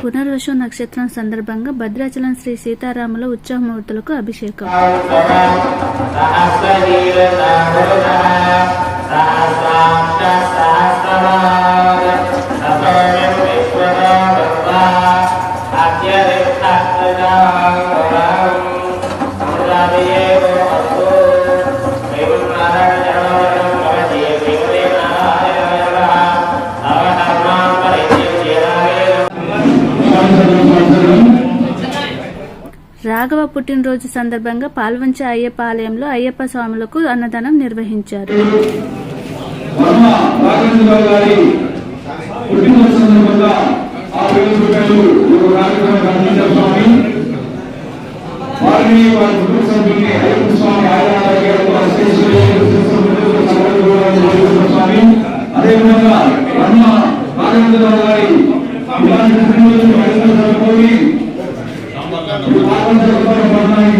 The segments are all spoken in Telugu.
పునర్వసు నక్షత్రం సందర్భంగా భద్రాచలం శ్రీ సీతారాముల ఉత్సవమూర్తులకు అభిషేకం రాఘవ పుట్టినరోజు సందర్భంగా పాల్వంచ అయ్యప్ప ఆలయంలో అయ్యప్ప స్వాములకు అన్నదానం నిర్వహించారు. వర్మ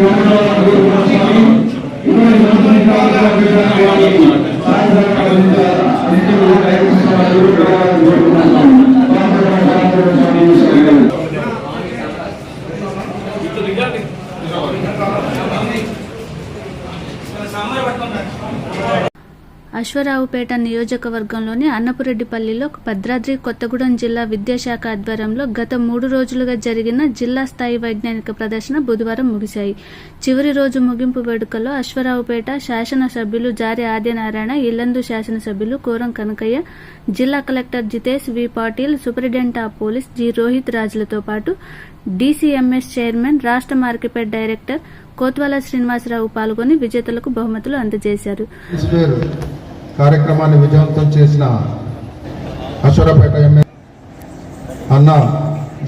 யோகநாதன் అశ్వరావుపేట నియోజకవర్గంలోని అన్నపురెడ్డిపల్లిలో భద్రాద్రి కొత్తగూడెం జిల్లా విద్యాశాఖ ఆధ్వర్యంలో గత మూడు రోజులుగా జరిగిన జిల్లా స్థాయి వైజ్ఞానిక ప్రదర్శన బుధవారం ముగిశాయి. చివరి రోజు ముగింపు వేడుకలో అశ్వరావుపేట శాసనసభ్యులు జారి ఆదినారాయణ ఇల్లందు శాసనసభ్యులు కోరం కనకయ్య జిల్లా collector Jitesh V Patil superintendent of police G Rohit రాజులతో పాటు డీసీఎంఎస్ చైర్మన్ రాష్ట్ర మార్కెట్ డైరెక్టర్ కోత్వాల శ్రీనివాసరావు పాల్గొని విజేతలకు బహుమతులు అందజేశారు. కార్యక్రమాన్ని విజయవంతం చేసిన అశ్వరపేట ఎమ్మెల్యే అన్న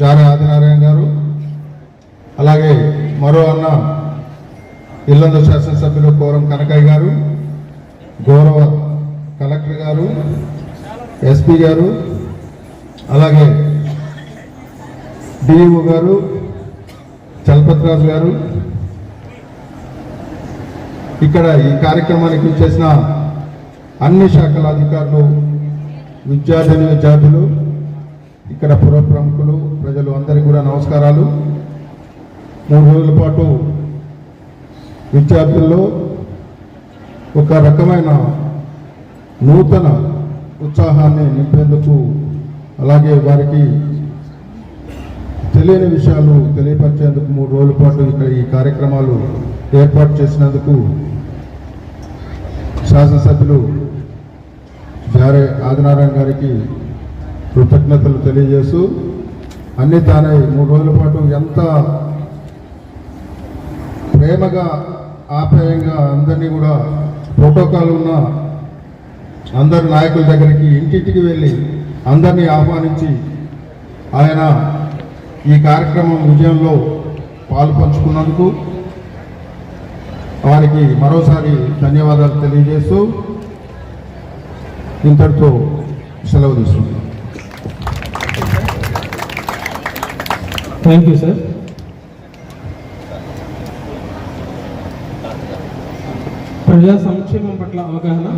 జారే ఆదినారాయణ గారు అలాగే మరో అన్న ఇల్లందు శాసనసభ్యులు కోరం కనకయ్య గారు గౌరవ కలెక్టర్ గారు ఎస్పీ గారు అలాగే డిఈఓ గారు చలపతిరాజు గారు. ఇక్కడ ఈ కార్యక్రమానికి చేసిన అన్ని శాఖల అధికారులు విద్యార్థిని విద్యార్థులు ఇక్కడ పుర ప్రముఖులు ప్రజలు అందరికీ కూడా నమస్కారాలు. మూడు రోజుల పాటు విద్యార్థుల్లో ఒక రకమైన నూతన ఉత్సాహాన్ని నింపేందుకు అలాగే వారికి తెలియని విషయాలు తెలియపరిచేందుకు మూడు రోజుల పాటు ఇక్కడ ఈ కార్యక్రమాలు ఏర్పాటు చేసినందుకు శాసనసభ్యులు జారే ఆదినారాయణ గారికి కృతజ్ఞతలు తెలియజేస్తూ అన్ని తానే మూడు రోజుల పాటు ఎంత ప్రేమగా ఆప్యాయంగా అందరినీ కూడా ప్రోటోకాల్ ఉన్న అందరి నాయకుల దగ్గరికి ఇంటింటికి వెళ్ళి అందరినీ ఆహ్వానించి ఆయన ఈ కార్యక్రమం విజయంలో పాలు పంచుకున్నందుకు వారికి మరోసారి ధన్యవాదాలు తెలియజేస్తూ ఇంతటితో సెలవు తీసుకుంటాం థ్యాంక్ యూ సార్ ప్రజా సంక్షేమం పట్ల అవగాహన.